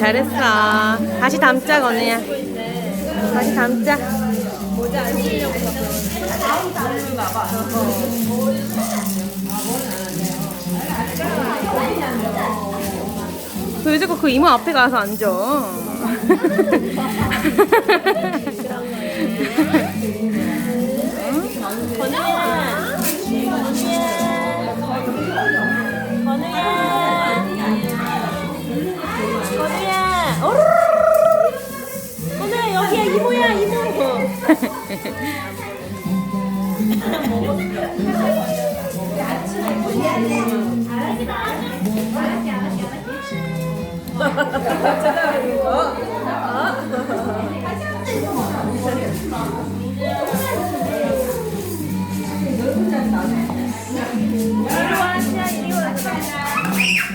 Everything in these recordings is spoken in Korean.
잘했어. 다시 담자, 건우야. 다시 담자. 모자 안 쓰려고 왜 자꾸 그 이모 앞에 가서 앉아? 건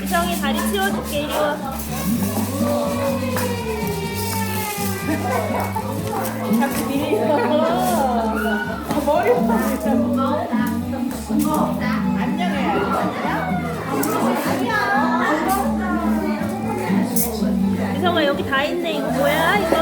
이성이 다리 치워줄게 이리 와 머리 이성아 여기 다 있네 이거 뭐야